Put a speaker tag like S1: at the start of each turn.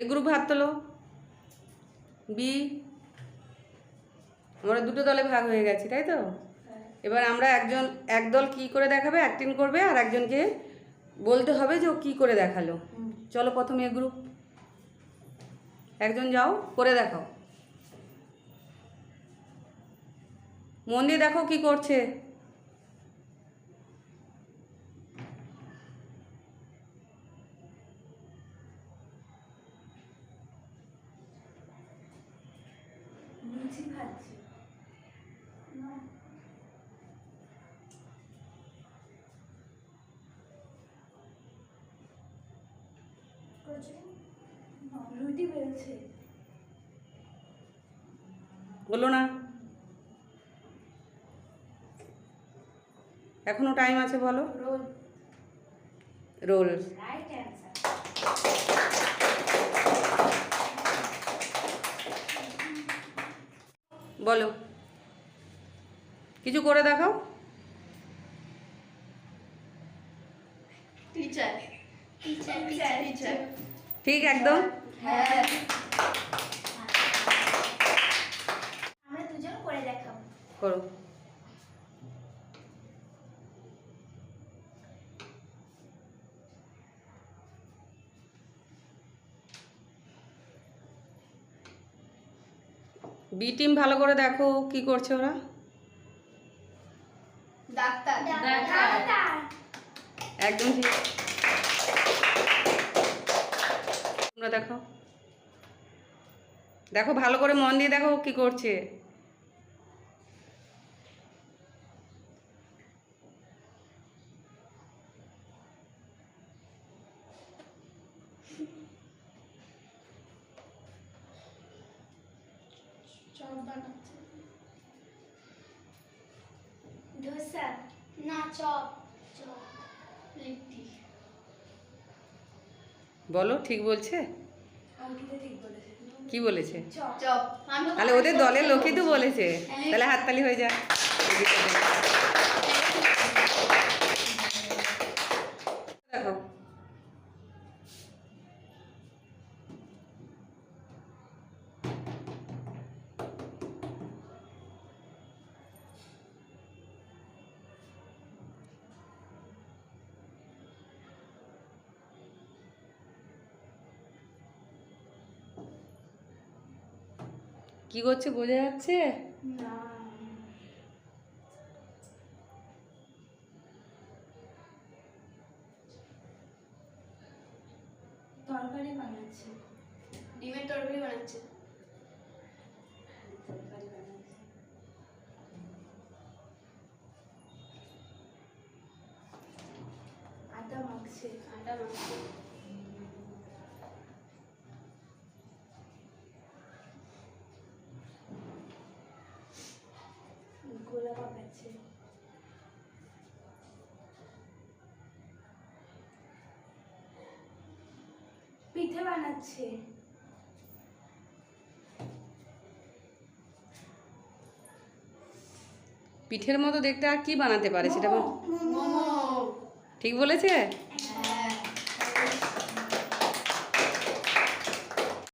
S1: এ group হাত তোলো। B. আমরা দুটো দলে ভাগ হয়ে গেছি, তাই তো? এবার আমরা একজন, এক দল কি করে দেখাবে? অ্যাক্টিং করবে আর একজনকে বলতে হবে যে ও কী করে দেখাল। চলো প্রথমে এ গ্রুপ। একজন যাও, করে দেখাও। মন দিয়ে দেখো কি করছে।
S2: লুচি রুটি
S1: বলো না। এখনও টাইম আছে বলো?
S2: রোল।
S1: রোল।
S2: রাইট অ্যান্সার
S1: বলো। কিছু করে দেখাও।
S2: টিচার টিচার টিচার টিচার
S1: ঠিক একদম।
S2: হ্যাঁ। আমরা দুজন করে দেখাবো।
S1: করো। বি টিম ভালো করে দেখো কি করছে ওরা।
S2: ডাক্তার।
S1: একদম ঠিক। তোমরা দেখো। দেখো ভালো করে মন দিয়ে দেখো কি করছে।
S2: বানাচ্ছে ধোসা। না চপ। চপ। লিট্টি।
S1: বলো ঠিক বলছে? কি বলেছে? তাহলে ওদের দলের লোকই তো বলেছে। তাহলে হাততালি হয়ে যায় কি করছে বোঝা যাচ্ছে?
S2: তরকারি বানাচ্ছে। ডিমের তরকারি বানাচ্ছে। আটা মাখছে আটা মাখছে। গোলা পাকাচ্ছে পিঠে বানাচ্ছে।
S1: পিঠের মতো দেখতে আর কি বানাতে পারে সেটা ঠিক বলেছে?